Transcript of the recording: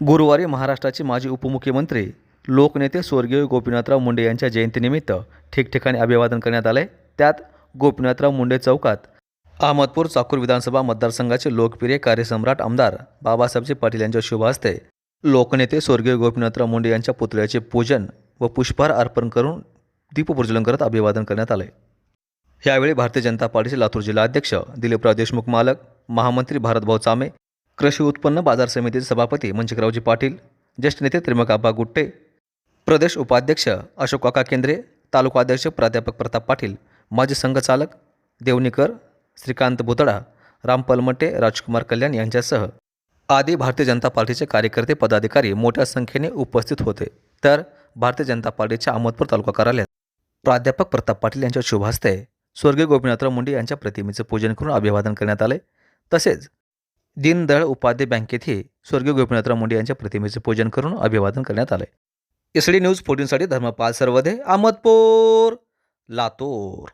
गुरुवारी महाराष्ट्राचे माजी उपमुख्यमंत्री लोकनेते स्वर्गीय गोपीनाथराव मुंडे यांच्या जयंतीनिमित्त ठिकठिकाणी अभिवादन करण्यात आले त्यात गोपीनाथराव मुंडे चौकात अहमदपूर चाकूर विधानसभा मतदारसंघाचे लोकप्रिय कार्यसम्राट आमदार बाबासाहेबजी पाटील यांच्या शुभ हस्ते लोकनेते स्वर्गीय गोपीनाथराव मुंडे यांच्या पुतळ्याचे पूजन व पुष्पहार अर्पण करून दीपप्रज्वलन करत अभिवादन करण्यात आले यावेळी भारतीय जनता पार्टीचे लातूर जिल्हाध्यक्ष दिलीपराव देशमुख मालक महामंत्री भारतभाऊ चामे कृषी उत्पन्न बाजार समितीचे सभापती मंचिकरावजी पाटील ज्येष्ठ नेते त्रिमकाबा गुट्टे प्रदेश उपाध्यक्ष अशोक काका केंद्रे तालुका अध्यक्ष प्राध्यापक प्रताप पाटील माजी संघचालक देवनीकर श्रीकांत भुतडा राम पलमटे राजकुमार कल्याण यांच्यासह आदी भारतीय जनता पार्टीचे कार्यकर्ते पदाधिकारी मोठ्या संख्येने उपस्थित होते. तर भारतीय जनता पार्टीच्या अहमदपूर तालुका कार्यालयात प्राध्यापक प्रताप पाटील यांच्या शुभ हस्ते स्वर्गीय गोपीनाथराव मुंडे यांच्या प्रतिमेचे पूजन करून अभिवादन करण्यात आले. तसेच दीनदयाळ उपाध्याय बँकेतही स्वर्गीय गोपीनाथराव मुंडे यांच्या प्रतिमेचे पूजन करून अभिवादन करण्यात आले एस डी न्यूज फोर्टीनसाठी धर्मपाल सर्वदे अहमदपूर लातूर.